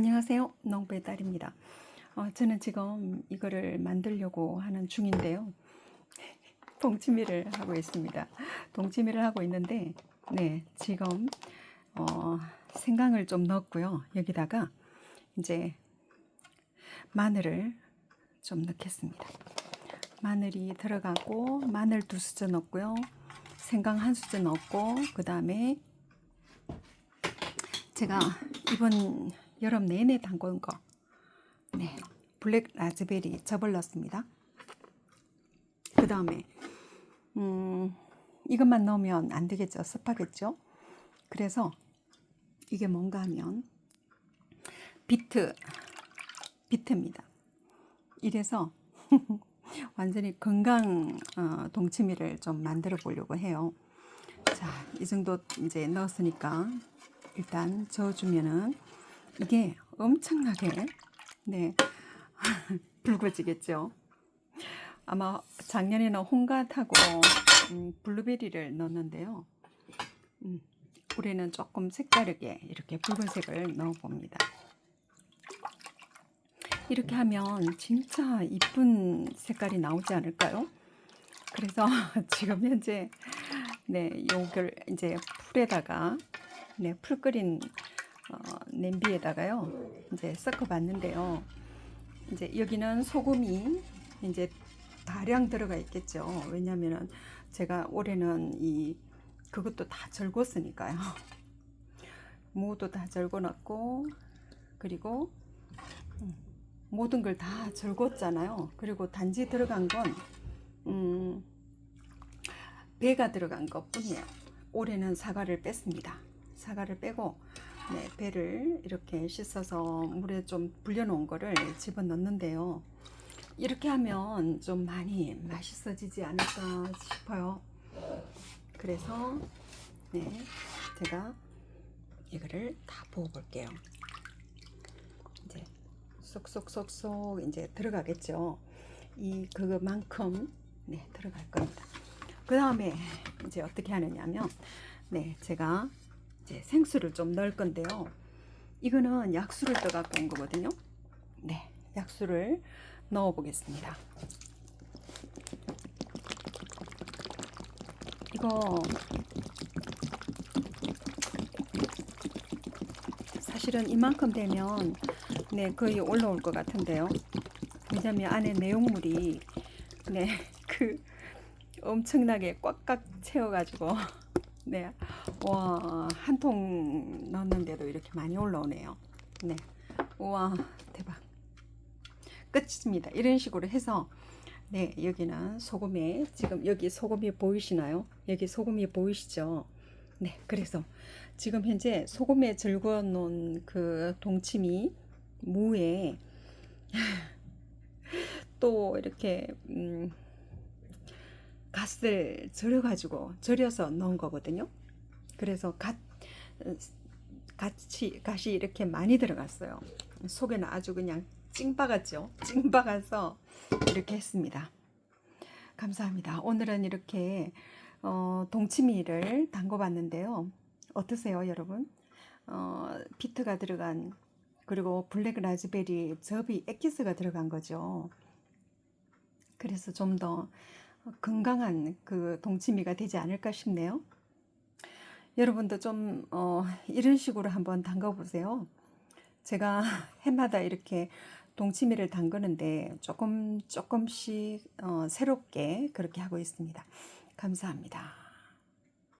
안녕하세요. 농부의 딸입니다. 어, 저는 지금 이거를 만들려고 하는 중인데요. 동치미를 하고 있습니다. 동치미를 하고 있는데, 네, 지금, 어, 생강을 좀 넣었고요. 여기다가 이제 마늘을 좀 넣겠습니다. 마늘이 들어가고, 마늘 두 수저 넣고요. 생강 한 수저 넣고, 그 다음에 제가 이번 여름 내내 담근 거, 네, 블랙 라즈베리 즙을 넣습니다. 그 다음에 음, 이것만 넣으면 안 되겠죠, 습하겠죠. 그래서 이게 뭔가 하면 비트, 비트입니다. 이래서 완전히 건강 어, 동치미를 좀 만들어 보려고 해요. 자, 이 정도 이제 넣었으니까 일단 저어주면은 이게 엄청나게 네 붉어지겠죠. 아마 작년에는 홍갓하고 음, 블루베리를 넣었는데요. 음, 올해는 조금 색다르게 이렇게 붉은색을 넣어봅니다. 이렇게 하면 진짜 이쁜 색깔이 나오지 않을까요? 그래서 지금 현재 네 요걸 이제 풀에다가 네, 풀 끓인 어, 냄비에다가요. 이제 섞어 봤는데요. 이제 여기는 소금이 이제 다량 들어가 있겠죠. 왜냐면은 제가 올해는 이 그것도 다 절궜으니까요. 무도 다 절궈 놨고 그리고 음, 모든 걸 다 절궜잖아요. 그리고 단지 들어간 건 음, 배가 들어간 것 뿐이에요. 올해는 사과를 뺐습니다. 사과를 빼고 네, 배를 이렇게 씻어서 물에 좀 불려놓은 거를 집어 넣는데요. 이렇게 하면 좀 많이 맛있어지지 않을까 싶어요. 그래서 네, 제가 이거를 다 부어 볼게요. 이제 쏙쏙쏙쏙 이제 들어가겠죠. 이 그거만큼 네, 들어갈 겁니다. 그 다음에 이제 어떻게 하느냐면 네, 제가 이제 생수를 좀 넣을 건데요. 이거는 약수를 떠갖고 온 거거든요. 네, 약수를 넣어 보겠습니다. 이거 사실은 이만큼 되면 네 거의 올라올 것 같은데요. 왜냐면 안에 내용물이 네그 엄청나게 꽉꽉 채워가지고 네. 와, 한 통 넣었는데도 이렇게 많이 올라오네요. 네. 와, 대박. 끝입니다. 이런 식으로 해서 네, 여기는 소금에 지금 여기 소금이 보이시나요? 여기 소금이 보이시죠? 네, 그래서 지금 현재 소금에 절궈 놓은 그 동치미 무에 또 이렇게 음 갓을 절여가지고 절여서 넣은 거거든요. 그래서 갓 같이 갓이 이렇게 많이 들어갔어요. 속에는 아주 그냥 찡박았죠. 찡박아서 이렇게 했습니다. 감사합니다. 오늘은 이렇게 어, 동치미를 담궈봤는데요. 어떠세요, 여러분? 어, 비트가 들어간 그리고 블랙 라즈베리 즙이 엑기스가 들어간 거죠. 그래서 좀더 건강한 그 동치미가 되지 않을까 싶네요. 여러분도 좀 어, 이런 식으로 한번 담가 보세요. 제가 해마다 이렇게 동치미를 담그는데 조금 조금씩 어, 새롭게 그렇게 하고 있습니다. 감사합니다.